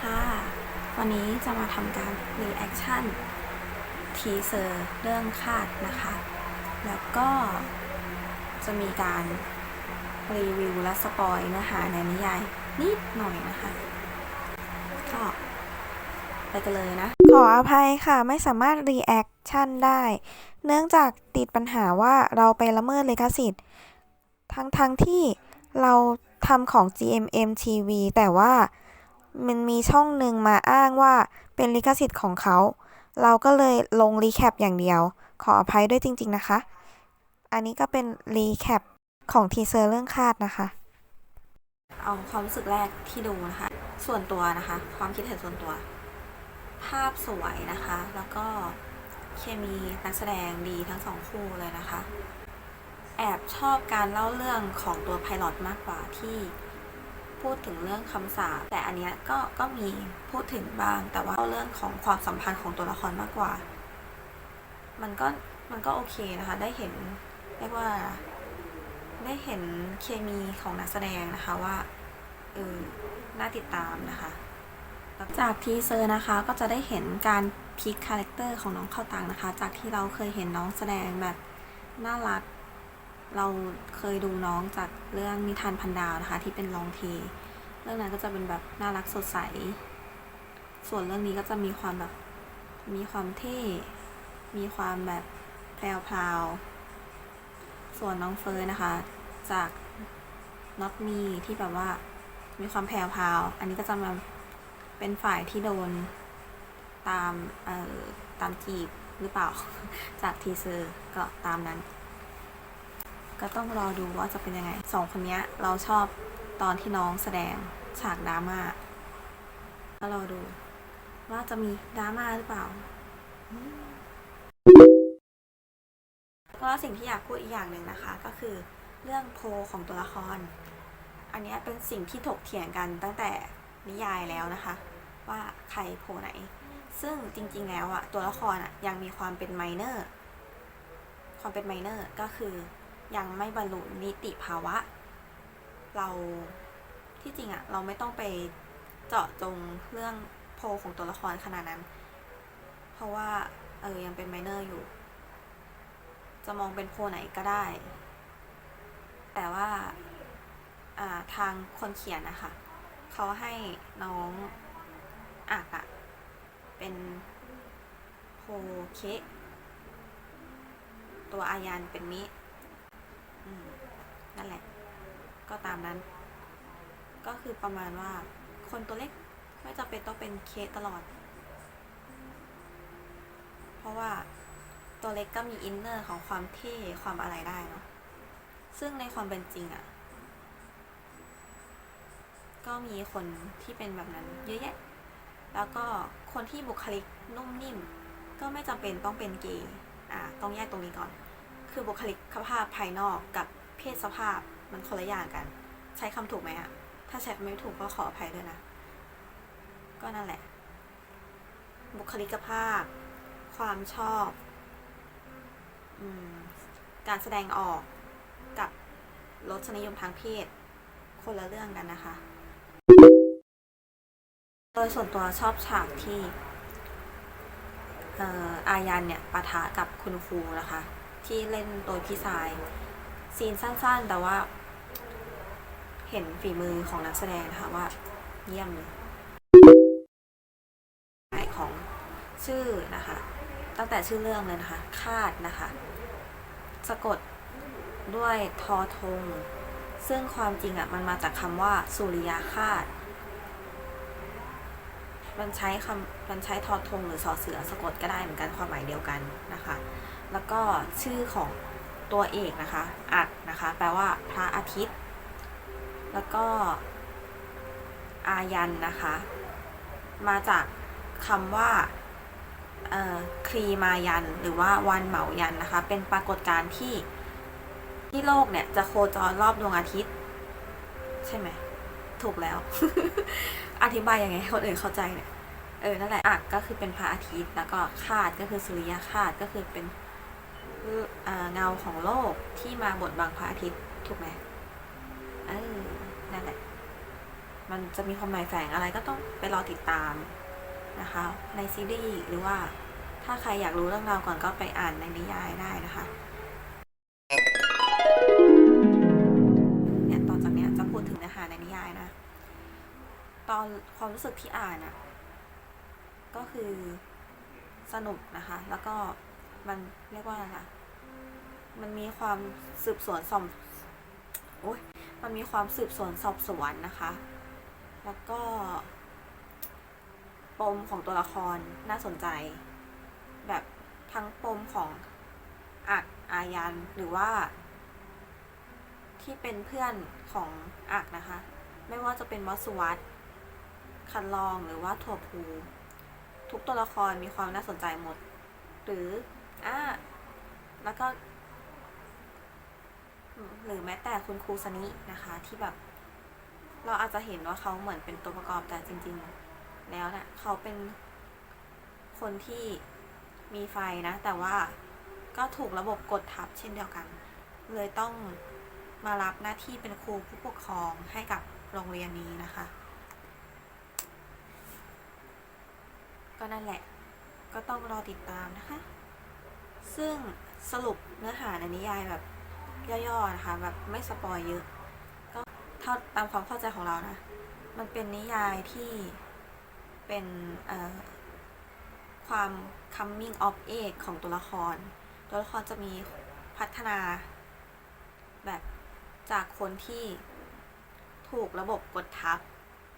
ค่ะ วันนี้จะมาทำการรีแอคชั่นทีเซอร์เรื่องคาดนะคะ แล้วก็จะมีการรีวิวและสปอยเนื้อหาในนิยายนิดหน่อยนะคะ ก็ไปกันเลยนะ ขออภัยค่ะไม่สามารถรีแอคชั่นได้ เนื่องจากติดปัญหาว่าเราไปละเมิดลิขสิทธิ์ ทั้งทั้งที่เราทำของ GMM TV แต่ว่า มันมีช่องหนึ่งมาอ้างว่าเป็นลิขสิทธิ์ของเขา เราก็เลยลงรีแคปอย่างเดียว ขออภัยด้วยจริง ๆ นะคะ อันนี้ก็เป็นรีแคปของทีเซอร์เรื่องคาดนะคะ เอาความรู้สึกแรกที่ดูนะคะ ส่วนตัวนะคะ ความคิดเห็นส่วนตัว ภาพสวยนะคะ แล้วก็เคมีนักแสดงดีทั้งสองคู่เลยนะคะ แอบชอบการเล่าเรื่องของตัวไพลอตมากกว่าที่ พูดถึงเรื่องคำสาปแต่อันเนี้ยก็ก็มีพูดถึงบ้าง แต่ว่าเล่าเรื่องของความสัมพันธ์ของตัวละครมากกว่า มันก็มันก็โอเคนะคะ ได้เห็นเรียกว่า ได้เห็นเคมีของนักแสดงนะคะว่าเออน่าติดตามนะคะ จากทีเซอร์นะคะก็จะได้เห็นการพลิกคาแรคเตอร์ของน้องเข้าตังนะคะ จากที่เราเคยเห็นน้องแสดงแบบน่ารัก เราเคยดูน้องจากเรื่องนิทานพันดาวนะคะ ที่เป็นลองเทเรื่องนั้นก็จะเป็นแบบน่ารักสดใส ส่วนเรื่องนี้ก็จะมีความแบบมีความเท่ มีความแบบแพรวๆส่วนน้องเฟิร์นะคะ จาก not me ที่แบบว่ามีความแพรวๆอันนี้ก็จะมาเป็นฝ่ายที่โดนตามเอ่อตามจีบหรือเปล่า จากทีเซอร์ก็ตามนั้น ก็ต้องรอดูว่าจะเป็นยังไงสองคนนี้เราชอบตอนที่น้องแสดงฉากดราม่าก็รอดู ว่าจะมีดราม่าหรือเปล่า ก็สิ่งที่อยากพูดอีกอย่างหนึ่งนะคะ ก็คือเรื่องโพลของตัวละคร อันนี้เป็นสิ่งที่ถกเถียงกันตั้งแต่นิยายแล้วนะคะ ว่าใครโพลไหน ซึ่งจริง ๆ แล้วอะตัวละครอะยังมีความเป็นไมเนอร์ความเป็นไมเนอร์ก็คือ ยังไม่บรรลุนิติภาวะ เราที่จริงอะเราไม่ต้องไปเจาะจงเรื่องโพของตัวละครขนาดนั้น เพราะว่าเออยังเป็นไมเนอร์อยู่ จะมองเป็นโพไหนก็ได้ แต่ว่าอ่าทางคนเขียนนะคะเขาให้น้องอักอะเป็นโพเค ตัวอายันเป็นมิ นั่นแหละ ก็ตามนั้น ก็คือประมาณว่าคนตัวเล็กไม่จำเป็นต้องเป็นเคสตลอด เพราะว่าตัวเล็กก็มีอินเนอร์ของความเท่ความอะไรได้เนาะซึ่งในความเป็นจริงอะ่ะ ก็มีคนที่เป็นแบบนั้นเยอะแยะ แล้วก็คนที่บุคลิกนุ่มนิ่ม ก็ไม่จำเป็นต้องเป็นเกย์อ่าต้องแยกตรงนี้ก่อน คือบุคลิกภาพภายนอกกับ เพศสภาพมันคนละอย่างกัน ใช้คำถูกไหมอะถ้าใช้ไม่ถูกก็ขออภัยด้วยนะ ก็นั่นแหละ บุคลิกภาพ ความชอบอการแสดงออกกับรสนิยมทางเพศ คนละเรื่องกันนะคะ โดยส่วนตัวชอบฉากที่เอ่ออายันเนี่ยปะทะกับคุณครูนะคะ ที่เล่นโดยพี่สาย ซีนสั้นๆ แต่ว่า เห็นฝีมือของนักแสดงนะคะว่า เยี่ยมเลยของชื่อนะคะ ตั้งแต่ชื่อเรื่องเลยนะคะ คาดนะคะ สะกดด้วยทอทง ซึ่งความจริงอะมันมาจากคำว่า สุริยาคาด มันใช้คำมันใช้ทอทงหรือสอเสือสะกดก็ได้เหมือนกันความหมายเดียวกันนะคะ แล้วก็ชื่อของ ตัวเอกนะคะ อักนะคะ แปลว่าพระอาทิตย์ แล้วก็ อายันนะคะ มาจากคำว่าครีมายัน หรือว่าวันเหมายันนะคะ เป็นปรากฏการณ์ที่ที่โลกเนี่ยจะโคจรรอบดวงอาทิตย์ ใช่ไหม ถูกแล้ว อธิบายยังไงให้คนอื่นเข้าใจเนี่ย เออ นั่นแหละอักก็คือเป็นพระอาทิตย์ แล้วก็คาดก็คือสุริยคาดก็คือเป็น เอ่อเงาของโลกที่มาบดบังพระอาทิตย์ถูกไหมเออนั่นแหละ มันจะมีความหมายแฝงอะไรก็ต้องไปรอติดตามนะคะ ในซีรีส์หรือว่าถ้าใครอยากรู้เรื่องราวก่อนก็ไปอ่านในนิยายได้นะคะเนี่ยต่อจากเนี้ยจะพูดถึงเนื้อหาในนิยายนะ ตอนความรู้สึกที่อ่านอะก็คือสนุกนะคะ แล้วก็ มันเรียกว่าอะไรคะมันมีความสืบสวนสอบโอ้ยมันมีความสืบสวนสอบสวนนะคะ แล้วก็ ปมของตัวละครน่าสนใจ แบบทั้งปมของอักอายันหรือว่า ที่เป็นเพื่อนของอักนะคะ ไม่ว่าจะเป็นวัสวัตคันลองหรือว่าถั่วพูทุกตัวละครมีความน่าสนใจหมด หรือ อ่าแล้วก็หรือแม้แต่คุณครูสนินะคะที่แบบ เราอาจจะเห็นว่าเขาเหมือนเป็นตัวประกอบแต่จริง ๆ แล้วเนี่ยเขาเป็นคนที่มีไฟนะ แต่ว่าก็ถูกระบบกดทับเช่นเดียวกัน เลยต้องมารับหน้าที่เป็นครูผู้ปกครองให้กับโรงเรียนนี้นะคะ ก็นั่นแหละ ก็ต้องรอติดตามนะคะ ซึ่งสรุปเนื้อหาในนิยายแบบย่อๆนะคะแบบไม่สปอยเยอะ ก็เท่าตามความเข้าใจของเรานะ มันเป็นนิยายที่เป็นความ coming of age ของตัวละคร ตัวละครจะมีพัฒนาแบบจากคนที่ถูกระบบกดทับ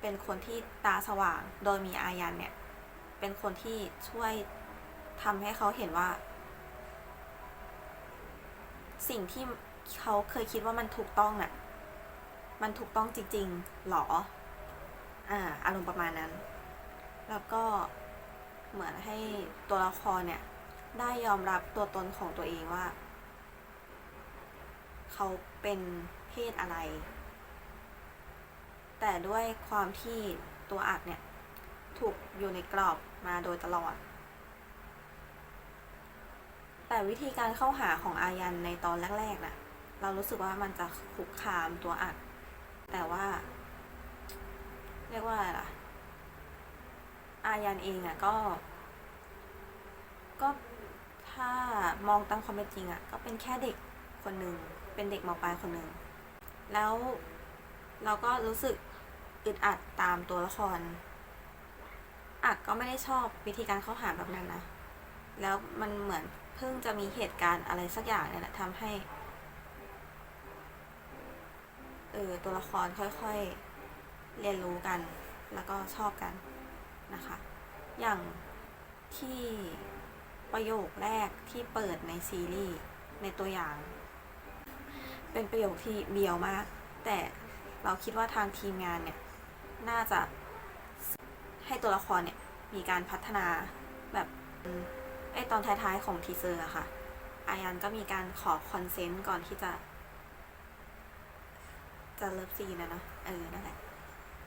เป็นคนที่ตาสว่าง โดยมีอายันเนี่ย เป็นคนที่ช่วยทำให้เขาเห็นว่า สิ่งที่เขาเคยคิดว่ามันถูกต้องน่ะ มันถูกต้องจริงๆหรอ อ่า อารมณ์ประมาณนั้น แล้วก็เหมือนให้ตัวละครเนี่ย ได้ยอมรับตัวตนของตัวเองว่า เขาเป็นเพศอะไร แต่ด้วยความที่ตัวอักเนี่ย ถูกอยู่ในกรอบมาโดยตลอด แต่วิธีการเข้าหาของอายันในตอนแรกๆน่ะ เรารู้สึกว่ามันจะคุกคามตัวอักแต่ว่า เรียกว่าอะไรล่ะ อายันเองอะก็ ก็ถ้ามองตามความเป็นจริงอะ ก็เป็นแค่เด็กคนหนึ่งเป็นเด็กมปลายคนหนึ่งแล้วเราก็รู้สึกอึดอัดตามตัวละคร อักก็ไม่ได้ชอบวิธีการเข้าหาแบบนั้นนะ แล้วมันเหมือน พิ่งจะมีเหตุการณ์อะไรสักอย่างเนี่ยแหละทำให้ เออตัวละครค่อยๆ เรียนรู้กัน แล้วก็ชอบกันนะคะ อย่างที่ประโยคแรกที่เปิดในซีรีส์ในตัวอย่าง เป็นประโยคที่เบียวมาก แต่เราคิดว่าทางทีมงานเนี่ย น่าจะให้ตัวละครเนี่ย มีการพัฒนาแบบ ไอตอนท้ายๆของทีเซอร์อะค่ะ อายันก็มีการขอคอนเซนต์ก่อนที่จะ จะเลิฟซีนนะเนอะเออนั่นแหละ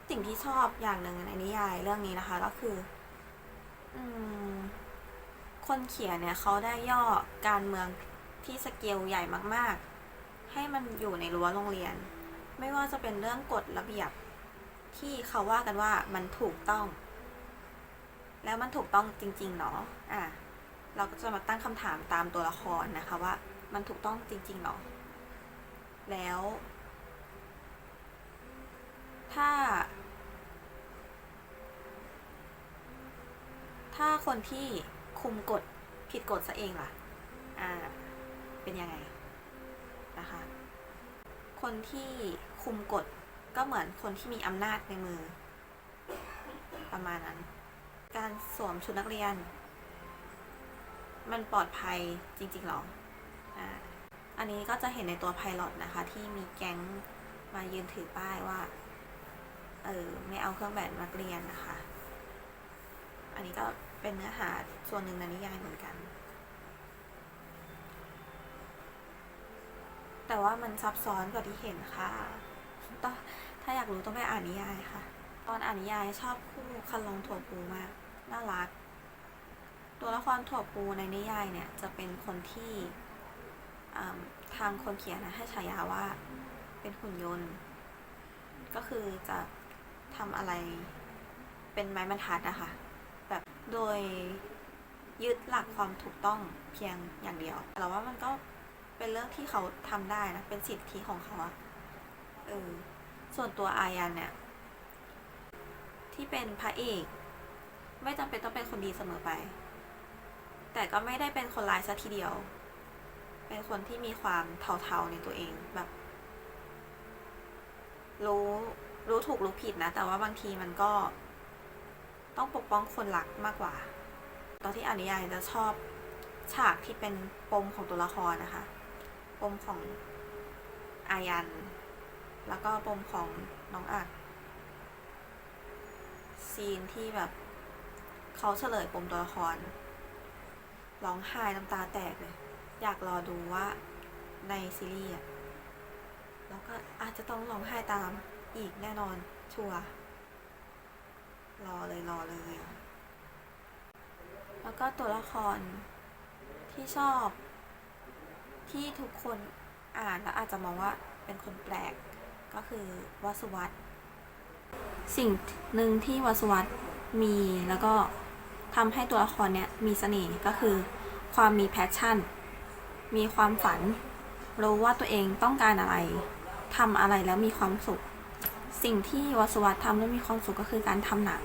สิ่งที่ชอบอย่างหนึ่งในนิยายเรื่องนี้นะคะ ก็คือ อืม คนเขียนเนี่ยเขาได้ย่อการเมืองที่สเกลใหญ่มาก ๆ ให้มันอยู่ในรั้วโรงเรียน ไม่ว่าจะเป็นเรื่องกฎระเบียบ ที่เขาว่ากันว่ามันถูกต้อง แล้วมันถูกต้องจริงๆหรออะ เราก็จะมาตั้งคำถามตามตัวละครนะคะว่ามันถูกต้องจริงๆหรอ แล้ว ถ้า ถ้าคนที่คุมกฎผิดกฎซะเองล่ะ อ่า เป็นยังไงนะคะ คนที่คุมกฎก็เหมือนคนที่มีอำนาจในมือ ประมาณนั้น การสวมชุดนักเรียน มันปลอดภัยจริงๆหรออ่าอันนี้ก็จะเห็นในตัวไพลอตนะคะ ที่มีแก๊งมายืนถือป้ายว่า เออไม่เอาเครื่องแบบนักเรียนนะคะ อันนี้ก็เป็นเนื้อหาส่วนหนึ่งในนิยายเหมือนกัน แต่ว่ามันซับซ้อนกว่าที่เห็นค่ะต้องถ้าอยากรู้ต้องไปอ่านนิยายค่ะ ตอนอ่านนิยายชอบคู่คันลองถั่วปูมาก น่ารัก ตัวละครถั่วปูในนิยายเนี่ยจะเป็นคนที่ทางคนเขียนนะให้ฉายาว่าเป็นหุ่นยนต์ ก็คือจะทำอะไรเป็นไม้บรรทัดนะคะแบบโดยยึดหลักความถูกต้องเพียงอย่างเดียว แต่ว่ามันก็เป็นเรื่องที่เขาทำได้นะ เป็นสิทธิของเขาอะเออ ส่วนตัวอายันเนี่ย ที่เป็นพระเอก ไม่จำเป็นต้องเป็นคนดีเสมอไป แต่ก็ไม่ได้เป็นคนร้ายซะทีเดียว เป็นคนที่มีความเทาๆในตัวเองแบบ รู้รู้ถูกรู้ผิดนะ แต่ว่าบางทีมันก็ ต้องปกป้องคนรักมากกว่า ตอนที่อ่านนิยายจะชอบฉากที่เป็นปมของตัวละครนะคะ ปมของอายัน แล้วก็ปมของน้องอัดซีนที่แบบเขาเฉลยปมตัวละคร ร้องไห้น้ำตาแตกเลย อยากรอดูว่าในซีรีส์อะแล้วก็อาจจะต้องร้องไห้ตามอีกแน่นอนชัวร์รอเลยรอเลย แล้วก็ตัวละครที่ชอบ ที่ทุกคนอ่านแล้วอาจจะมองว่าเป็นคนแปลกก็คือวสุวัตสิ่งหนึ่งที่วสุวัตมีแล้วก็ ทำให้ตัวละครเนี้ยมีเสน่ห์ก็คือ ความมีแพชชั่น มีความฝัน รู้ว่าตัวเองต้องการอะไรทำอะไรแล้วมีความสุข สิ่งที่วสุวัตทำแล้วมีความสุขก็คือการทำหนัง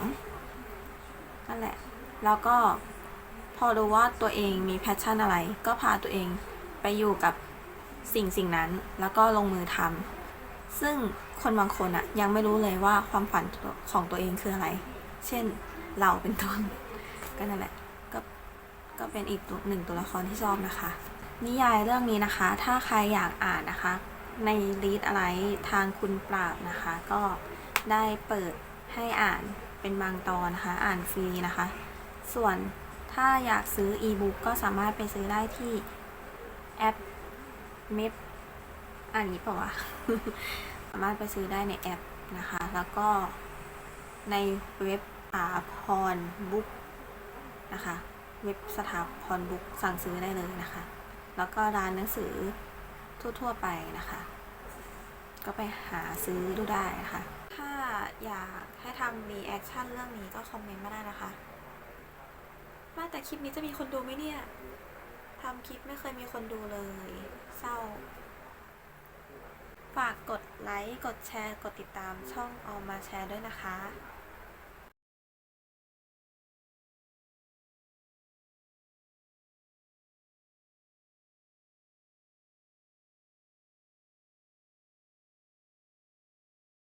นั่นแหละ แล้วก็พอรู้ว่าตัวเองมีแพชชั่นอะไร ก็พาตัวเองไปอยู่กับสิ่งสิ่งนั้นแล้วก็ลงมือทำซึ่งคนบางคนอะยังไม่รู้เลยว่าความฝันของตัวเองคืออะไร เช่นเราเป็นต้น ก็นั่นแหละก็ก็เป็นอีกตัวหนึ่งตัวละครที่ชอบนะคะ นิยายเรื่องนี้นะคะ ถ้าใครอยากอ่านนะคะ ในรีดอะไรทางคุณปราบนะคะ ก็ได้เปิดให้อ่านเป็นบางตอนนะคะ อ่านฟรีนะคะ ส่วนถ้าอยากซื้ออีบุ๊กก็สามารถไปซื้อได้ที่แอปเม p อ่านนี้ปะวะสามารถไปซื้อได้ในแอปนะคะ แล้วก็ในเว็บอาพรบุ๊ก นะคะ เว็บสถาพรบุ๊กสั่งซื้อได้เลยนะคะ แล้วก็ร้านหนังสือทั่ว ๆ ไปนะคะ ก็ไปหาซื้อดูได้นะคะ ถ้าอยากให้ทำรีแอคชั่นเรื่องนี้ก็คอมเมนต์มาได้นะคะว่าแต่คลิปนี้จะมีคนดูไหมเนี่ยทำคลิปไม่เคยมีคนดูเลย เศร้า ฝากกดไลค์ กดแชร์ กดติดตามช่องออมมาแชร์ด้วยนะคะ